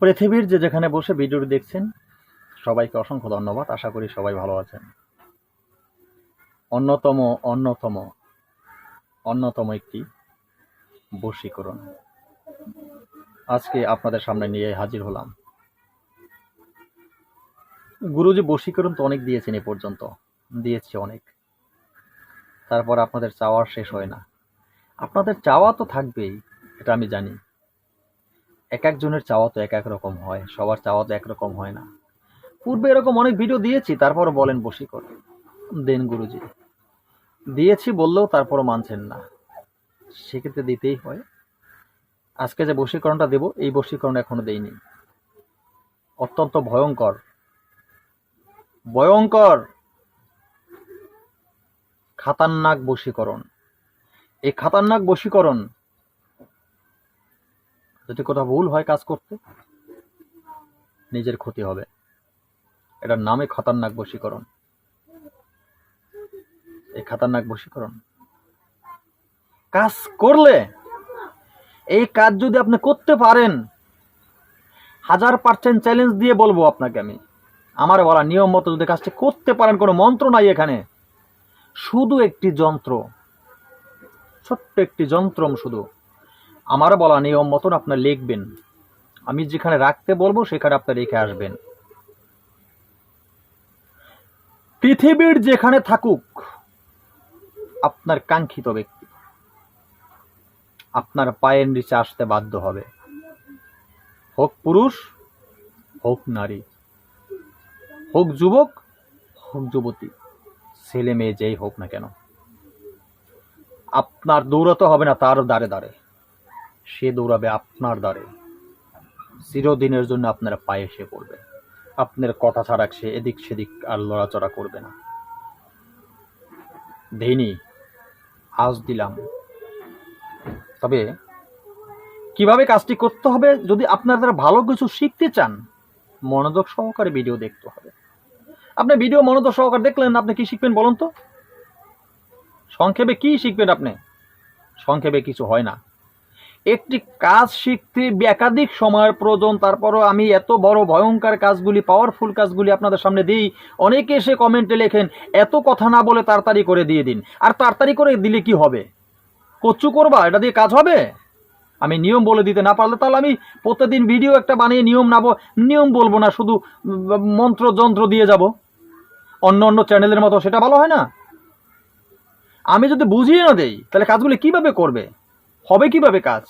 পৃথিবীর যে যেখানে বসে ভিডিওটি দেখছেন, সবাইকে অসংখ্য ধন্যবাদ। আশা করি সবাই ভালো আছেন। অন্যতম অন্যতম অন্যতম একটি বশীকরণ। আজকে আপনাদের সামনে নিয়ে হাজির হলাম। গুরুজি বশীকরণ তো অনেক দিয়েছেন এ পর্যন্ত। দিয়েছে অনেক। তারপর আপনাদের চাওয়ার শেষ হয় না। আপনাদের চাওয়া তো থাকবেই, এটা আমি জানি। এক একজনের চাওয়া তো এক এক রকম হয়, সবার চাওয়া তো একরকম হয় না। পূর্বে এরকম অনেক ভিডিও দিয়েছি, তারপরও বলেন বশীকর দেন গুরুজি। দিয়েছি বললেও তারপরও মানছেন না। সেক্ষেত্রে দিতেই হয়। আজকে যে বশীকরণটা দেব, এই বশীকরণ এখনও দেইনি। অত্যন্ত ভয়ঙ্কর। ভয়ঙ্কর! খাতারনাক বশীকরণ। এই খাতারনাক বশীকরণ যদি কোথাও ভুল হয় কাজ করতে, নিজের ক্ষতি হবে। এটার নামে খতরনাক বশীকরণ। এই খাতারনাক বশীকরণ। কাজ করলে, এই কাজ যদি আপনি করতে পারেন, হাজার পার্সেন্ট চ্যালেঞ্জ দিয়ে বলব আপনাকে আমি। আমার বলা নিয়ম মতো যদি কাজটি করতে পারেন, কোনো মন্ত্র নাই এখানে। শুধু একটি যন্ত্র। ছোট্ট একটি যন্ত্রম শুধু। আমার বলা নিয়ম মতন আপনার লিখবেন। আমি যেখানে রাখতে বলব, সেখানে আপনি রেখে আসবেন। পৃথিবীর যেখানে থাকুক, আপনার কাঙ্ক্ষিত ব্যক্তি, আপনার পায়ের নিচে আসতে বাধ্য হবে। হোক পুরুষ, হোক নারী, হোক যুবক, হোক যুবতী, ছেলে মেয়ে যেই হোক না কেন, আপনার দৌড়াতে হবে না তার দ্বারে দ্বারে সে দৌড়াবে আপনার দ্বারে। চিরদিনের জন্য আপনার পায়ে এসে পড়বে আপনার কথা ছাড়া সে এদিক সেদিক আর লড়াচড়া করবে না। দেইনি আজ দিলাম। তবে কীভাবে কাজটি করতে হবে যদি আপনার দ্বারা ভালো কিছু শিখতে চান, মনোযোগ সহকারে ভিডিও দেখতে হবে। আপনি ভিডিও মনোযোগ সহকারে দেখলেন, আপনি কি শিখবেন বলুন তো? সংক্ষেপে কি শিখবেন আপনি? সংক্ষেপে কিছু হয় না। একটি কাজ শিখতে একাধিক সময়ের প্রয়োজন, তারপরও আমি এত বড় ভয়ঙ্কর কাজগুলি পাওয়ারফুল কাজগুলি আপনাদের সামনে দিই। অনেকে এসে কমেন্টে লেখেন, এত কথা না বলে তাড়াতাড়ি করে দিয়ে দিন। আর তাড়াতাড়ি করে দিলে কি হবে? কচু করবা? এটা দিয়ে কাজ হবে? আমি নিয়ম বলে দিতে না পারলে তাহলে আমি প্রত্যেকদিন ভিডিও একটা বানিয়ে নিয়ম নাব। নিয়ম বলব না, শুধু মন্ত্র যন্ত্র দিয়ে যাব। অন্য অন্য চ্যানেলের মতো সেটা ভালো হয় না? আমি যদি বুঝিয়ে না দেই, তাহলে কাজগুলি কীভাবে করবে? হবে কীভাবে কাজ?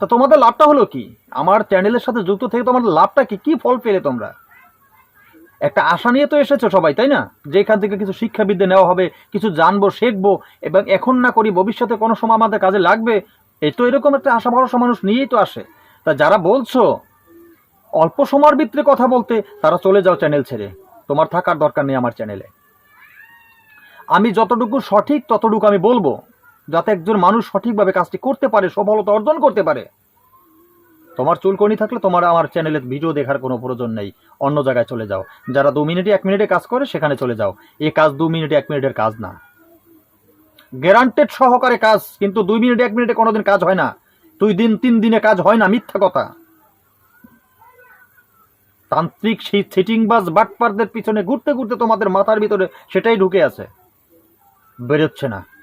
তা তোমাদের লাভটা হলো কি? আমার চ্যানেলের সাথে যুক্ত থেকে তোমার লাভটা কি? কি ফল পেলে তোমরা? একটা আশা নিয়ে তো এসেছ সবাই, তাই না? যে এখান থেকে কিছু শিক্ষাবিদ্যা নেওয়া হবে, কিছু জানব, শিখব, এবং এখন না করি, ভবিষ্যতে কোনো সময় আমাদের কাজে লাগবে, এই তো এরকম একটা আশা ভরসা মানুষ নিয়েই তো আসে। তা যারা বলছো, অল্প সময়ের ভিতরে কথা বলতে, তারা চলে যাও চ্যানেল ছেড়ে। তোমার থাকার দরকার নেই আমার চ্যানেলে আমি যতটুকু সঠিক, ততটুকু আমি বলব। যাতে একজন মানুষ সঠিকভাবে কাজটি করতে পারে, সফলতা অর্জন করতে পারে। তোমার চুলকনি থাকলে তোমার আমার চ্যানেলে ভিডিও দেখার কোনো প্রয়োজন নেই। অন্য জায়গায় চলে যাও। যারা দু মিনিটে, এক মিনিটে কাজ করে, সেখানে চলে যাও। এই কাজ দু মিনিটে, এক মিনিটের কাজ না। গ্যারান্টেড সহকারে কাজ, কিন্তু দুই মিনিটে, এক মিনিটে কোনোদিন কাজ হয় না। দুই দিন, তিন দিনে কাজ হয় না, মিথ্যা কথা। তান্ত্রিক সেই সিটিংবাজ বাটপারদের পিছনে ঘুরতে ঘুরতে তোমাদের মাথার ভিতরে সেটাই ঢুকে আছে। বেরোচ্ছে না।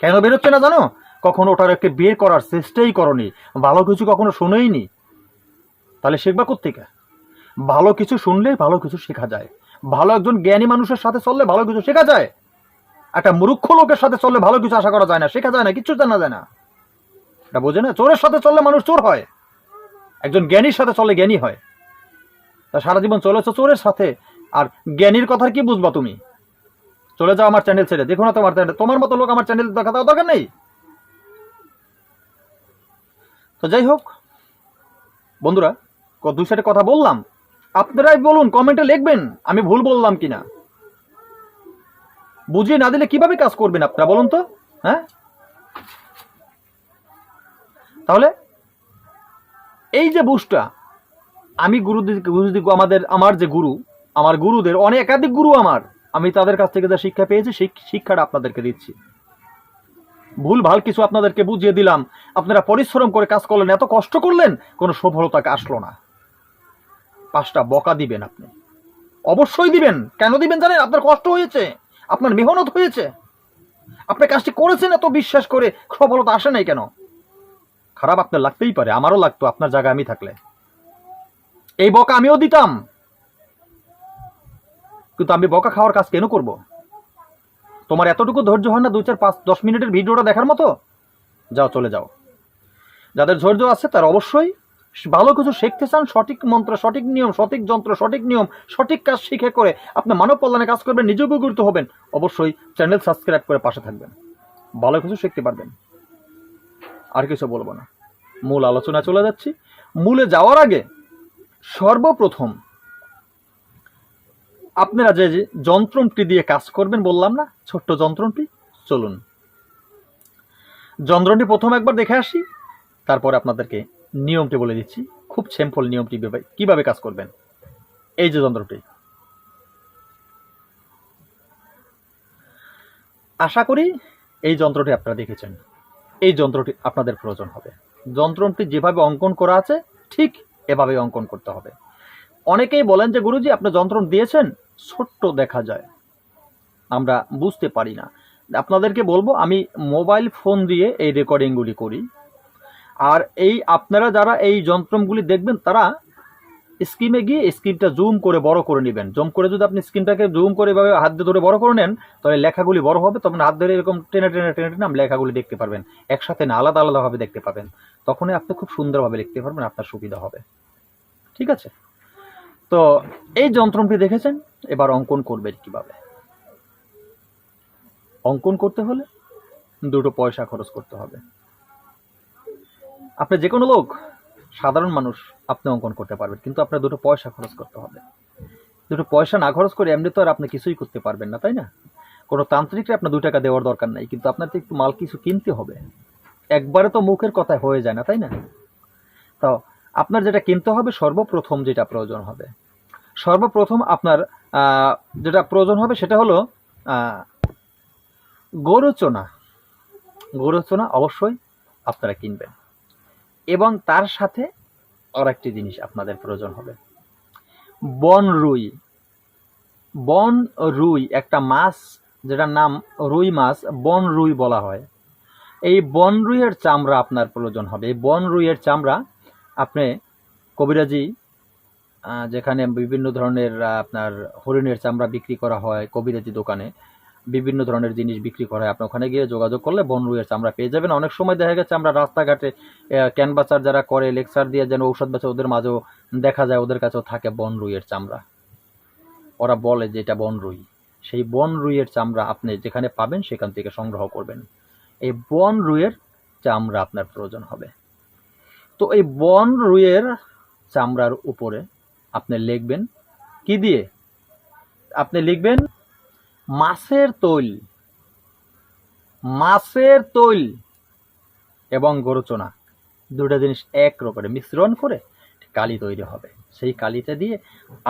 কেন বেরোচ্ছে না জানো? কখনো ওটার একটি বের করার চেষ্টাই করনি। ভালো কিছু কখনো শুনেইনি। তাহলে শিখবা কোথেকে ভালো কিছু শুনলেই ভালো কিছু শেখা যায়। ভালো একজন জ্ঞানী মানুষের সাথে চললে ভালো কিছু শেখা যায়। একটা মূর্খ লোকের সাথে চললে ভালো কিছু আশা করা যায় না, শেখা যায় না, কিচ্ছু জানা যায় না। এটা বোঝে না? চোরের সাথে চললে মানুষ চোর হয়। একজন জ্ঞানীর সাথে চললে জ্ঞানী হয়। তা সারা জীবন চলেছো চোরের সাথে? আর জ্ঞানীর কথা কি বুঝবা তুমি? চলে যাও আমার চ্যানেল ছেড়ে। দেখো না তোমার চ্যানেল তোমার মতো লোক আমার চ্যানেল দেখা দেওয়া দরকার নেই? তো যাই হোক, বন্ধুরা দুই সাইডে কথা বললাম। আপনারাই বলুন কমেন্টে লিখবেন, আমি ভুল বললাম কিনা। বুঝিয়ে না দিলে কীভাবে কাজ করবেন আপনারা বলুন তো? হ্যাঁ? তাহলে, এই যে বুঝটা, আমি গুরুদের গুরুদি আমাদের আমার যে গুরু, আমার গুরুদের অনেক একাধিক গুরু আমার। আমি তাদের কাছ থেকে যা শিক্ষা পেয়েছি, সেই শিক্ষাটা আপনাদেরকে দিচ্ছি। ভুল, ভালো কিছু আপনাদেরকে বুঝিয়ে দিলাম। আপনারা পরিশ্রম করে কাজ করলেন, এত কষ্ট করলেন, কোনো সফলতাকে আসলো না। পাঁচটা বকা দিবেন আপনি। অবশ্যই দিবেন। কেন দিবেন জানেন? আপনার কষ্ট হয়েছে, আপনার মেহনত হয়েছে। আপনি কাজটি করেছেন, এত বিশ্বাস করে সফলতা আসে নাই কেন? খারাপ আপনার লাগতেই পারে, আমারও লাগতো, আপনার জায়গায় আমি থাকলে। এই বকা আমিও দিতাম। কিন্তু আমি বকা খাওয়ার কাজ কেন করব? তোমার এতটুকু ধৈর্য হয় না দুই চার পাঁচ দশ মিনিটের ভিডিওটা দেখার মতো? যাও, চলে যাও। যাদের ধৈর্য আছে তারা অবশ্যই ভালো কিছু শিখতে চান, সঠিক মন্ত্র, সঠিক নিয়ম, সঠিক যন্ত্র, সঠিক নিয়ম, সঠিক কাজ শিখে করে আপনি মানব কল্যাণে কাজ করবেন নিজে উপকৃত হবেন। অবশ্যই চ্যানেল সাবস্ক্রাইব করে পাশে থাকবেন। ভালো কিছু শিখতে পারবেন। আর কিছু বলব না। মূল আলোচনা চলে যাচ্ছি। মূলে যাওয়ার আগে সর্বপ্রথম আপনারা যে যন্ত্রটি দিয়ে কাজ করবেন, বললাম না, ছোট্ট যন্ত্রটি, চলুন। যন্ত্রটি প্রথম একবার দেখে আসি, তারপরে আপনাদেরকে নিয়মটি বলে দিচ্ছি। খুব সিম্পল নিয়মটি কিভাবে- কাজ করবেন। এই যে যন্ত্রটি। আশা করি এই যন্ত্রটি আপনারা দেখেছেন। এই যন্ত্রটি আপনাদের প্রয়োজন হবে। যন্ত্রটি যেভাবে অঙ্কন করা আছে, ঠিক এভাবে অঙ্কন করতে হবে। অনেকেই বলেন যে, গুরুজি, আপনি যন্ত্র দিয়েছেন? ছোট্ট দেখা যায়। আমরা বুঝতে পারি না। আপনাদেরকে বলব, আমি মোবাইল ফোন দিয়ে এই রেকর্ডিংগুলি করি। আর এই আপনারা যারা এই যন্ত্রগুলি দেখবেন, তারা স্ক্রিনে গিয়ে স্ক্রিনটা জুম করে বড় করে নেবেন। জুম করে যদি আপনি স্ক্রিনটাকে জুম করে এভাবে হাত দিয়ে ধরে বড় করে নেন, তাহলে লেখাগুলি বড় হবে, তখন হাত ধরে এরকম টেনে টেনে টেনে টেনে লেখাগুলি দেখতে পারবেন। একসাথে না আলাদা আলাদাভাবে দেখতে পাবেন। তখনই আপনি খুব সুন্দরভাবে লিখতে পারবেন, আপনার সুবিধা হবে। ঠিক আছে? তো এই যন্ত্রটি দেখেছেন? এবার অঙ্কন করবেন কীভাবে? অঙ্কন করতে হলে দুটো পয়সা খরচ করতে হবে। আপনি যে কোনো লোক, সাধারণ মানুষ, আপনি অঙ্কন করতে পারবেন, কিন্তু আপনার দুটো পয়সা খরচ করতে হবে। দুটো পয়সা না খরচ করে এমনি তো আর আপনি কিছুই করতে পারবেন না, তাই না? কোনো তান্ত্রিককে আপনার দু টাকা দেওয়ার দরকার নাই, কিন্তু আপনার তো একটু মাল কিছু কিনতে হবে। একবারে তো মুখের কথা হয়ে যায় না, তাই না? তো আপনার যেটা কিনতে হবে, সর্বপ্রথম যেটা প্রয়োজন হবে। সর্বপ্রথম আপনার যেটা প্রয়োজন হবে সেটা হলো গরুচনা গরুচনা অবশ্যই আপনারা কিনবেন। এবং তার সাথে আর একটি জিনিস আপনাদের প্রয়োজন হবে। বন রুই। বন রুই, একটা মাছ, যেটার নাম রুই মাছ, বন রুই বলা হয়। এই বন রুইয়ের চামড়া আপনার প্রয়োজন হবে। এই বন রুইয়ের চামড়া আপনি কবিরাজি যেখানে বিভিন্ন ধরনের আপনার হরিণের চামড়া বিক্রি করা হয় কবিরাজি দোকানে। বিভিন্ন ধরনের জিনিস বিক্রি করা হয়। আপনি ওখানে গিয়ে যোগাযোগ করলে বন রুইয়ের চামড়া পেয়ে যাবেন। অনেক সময় দেখা গেছে আমরা রাস্তাঘাটে ক্যানভাসার যারা করে, লেকচার দিয়ে যেন ঔষধ বেচে ওদের মাঝেও দেখা যায়, ওদের কাছেও থাকে বন রুইয়ের চামড়া। ওরা বলে যে এটা বন রুই সেই বন রুইয়ের চামড়া আপনি যেখানে পাবেন, সেখান থেকে সংগ্রহ করবেন। এই বন রুইয়ের চামড়া আপনার প্রয়োজন হবে। তো এই বন রুইয়ের চামড়ার উপরে আপনি লিখবেন। কি দিয়ে? আপনি লিখবেন, মাছের তৈল। মাছের তৈল এবং গরুচনা দুটো জিনিস এক রকমের, মিশ্রণ করে কালি তৈরি হবে। সেই কালিটা দিয়ে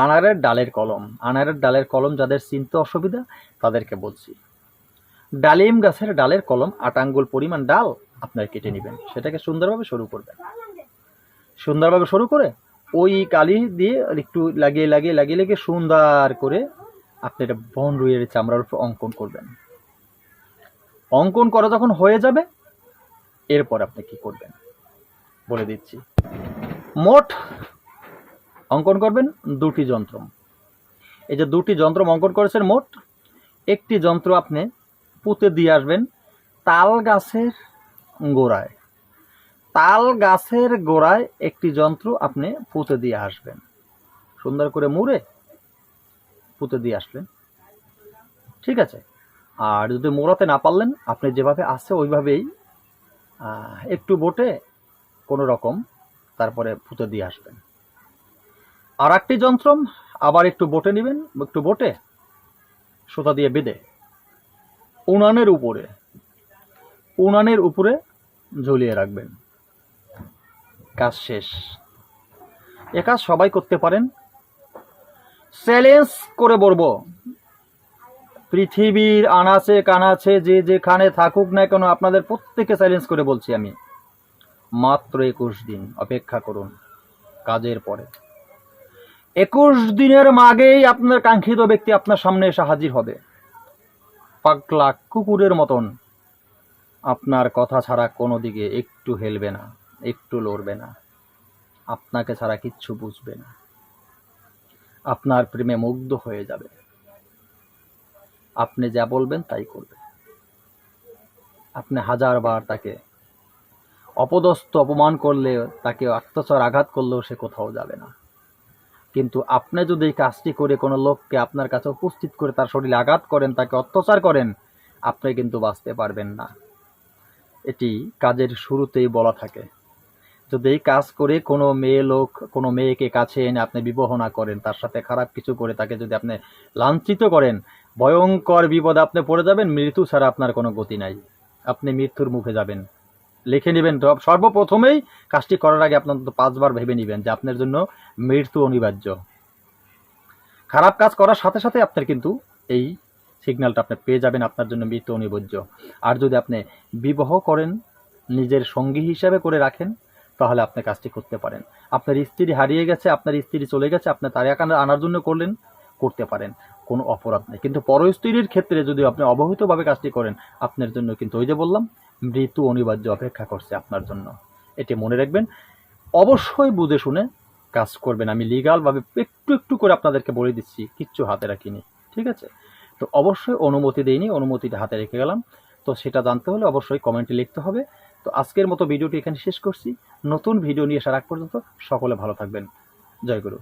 আনারের ডালের কলম। আনারের ডালের কলম যাদের চিনতে অসুবিধা, তাদেরকে বলছি। ডালিম গাছের ডালের কলম আট আঙ্গুল পরিমাণ ডাল আপনার কেটে নেবেন। সেটাকে সুন্দরভাবে শুরু করবেন। সুন্দরভাবে শুরু করে ওই কালি দিয়ে একটু লাগিয়ে লাগিয়ে লাগিয়ে লাগিয়ে সুন্দর করে আপনি এটা বন রুইয়ের চামড়ার উপর অঙ্কন করবেন। অঙ্কন করা যখন হয়ে যাবে, এরপর আপনি কি করবেন? বলে দিচ্ছি। মোট অঙ্কন করবেন দুটি যন্ত্র। এই যে দুটি যন্ত্র অঙ্কন করেছেন মোট, একটি যন্ত্র আপনি পুঁতে দিয়ে আসবেন তাল গাছের গোড়ায়। তাল গাছের গোড়ায় একটি যন্ত্র আপনি পুঁতে দিয়ে আসবেন। সুন্দর করে মুড়ে পুঁতে দিয়ে আসলেন। ঠিক আছে? আর যদি মোড়াতে না পারলেন, আপনি যেভাবে আসছে ওইভাবেই একটু বোটে কোনো রকম তারপরে পুঁতে দিয়ে আসবেন। আর একটি যন্ত্র, আবার একটু বোটে নেবেন, একটু বোটে সুতা দিয়ে বেঁধে উনানের উপরে উনানের উপরে ঝুলিয়ে রাখবেন। কাজ শেষ। এ কাজ সবাই করতে পারেন। চ্যালেঞ্জ করে বলব, পৃথিবীর আনাচে কানাচে যে যেখানে থাকুক না কেন আপনাদের প্রত্যেকে চ্যালেঞ্জ করে বলছি আমি। মাত্র একুশ দিন অপেক্ষা করুন কাজের পরে। একুশ দিনের মাগেই আপনার কাঙ্ক্ষিত ব্যক্তি আপনার সামনে এসে হাজির হবে। পাগলা কুকুরের মতন। আপনার কথা ছাড়া কোনো দিকে একটু হেলবে না। একটু লড়বে না। আপনাকে ছাড়া কিচ্ছু বুঝবে না। আপনার প্রেমে মুগ্ধ হয়ে যাবে। আপনি যা বলবেন তাই করবে। আপনি হাজারবার তাকে অপদস্থ অপমান করলে, তাকে অত্যাচার আঘাত করলেও সে কোথাও যাবে না। কিন্তু আপনি যদি এই কাজটি করে কোনো লোককে আপনার কাছে উপস্থিত করে তার শরীরে আঘাত করেন, তাকে অত্যাচার করেন, আপনি কিন্তু বাঁচতে পারবেন না। এটি কাজের শুরুতেই বলা থাকে। যদি এই কাজ করে কোনো মেয়ে লোক, কোনো মেয়েকে কাছে এনে আপনি বিবাহ না করেন, তার সাথে খারাপ কিছু করে তাকে যদি আপনি লাঞ্ছিত করেন, ভয়ঙ্কর বিপদে আপনি পড়ে যাবেন, মৃত্যু ছাড়া আপনার কোনো গতি নাই। আপনি মৃত্যুর মুখে যাবেন। লিখে নেবেন সর্বপ্রথমেই কাজটি করার আগে আপনার পাঁচবার ভেবে নেবেন যে আপনার জন্য মৃত্যু অনিবার্য। খারাপ কাজ করার সাথে সাথে আপনার কিন্তু এই সিগন্যালটা আপনি পেয়ে যাবেন, আপনার জন্য মৃত্যু অনিবার্য। আর যদি আপনি বিবাহ করেন, নিজের সঙ্গী হিসাবে করে রাখেন তাহলে আপনি কাজটি করতে পারেন। আপনার স্ত্রী হারিয়ে গেছে, আপনার স্ত্রী চলে গেছে, আপনি তার একা আনার জন্য করলেন, করতে পারেন। কোনো অপরাধ নেই। কিন্তু পর স্ত্রীর ক্ষেত্রে যদি আপনি অবহিতভাবে কাজটি করেন, আপনার জন্য কিন্তু ওই যে বললাম, মৃত্যু অনিবার্য অপেক্ষা করছে আপনার জন্য। এটি মনে রাখবেন। অবশ্যই বুঝে শুনে কাজ করবেন। আমি লিগালভাবে একটু একটু করে আপনাদেরকে বলে দিচ্ছি, কিচ্ছু হাতে রাখিনি, ঠিক আছে? তো অবশ্যই অনুমতি দেইনি, অনুমতিটা হাতে রেখে গেলাম। তো সেটা জানতে হলে অবশ্যই কমেন্টে লিখতে হবে। তো আজকের মতো ভিডিওটি এখানে শেষ করছি। নতুন ভিডিও নিয়ে আসার আগ পর্যন্ত সকলে ভালো থাকবেন। জয় গুরু।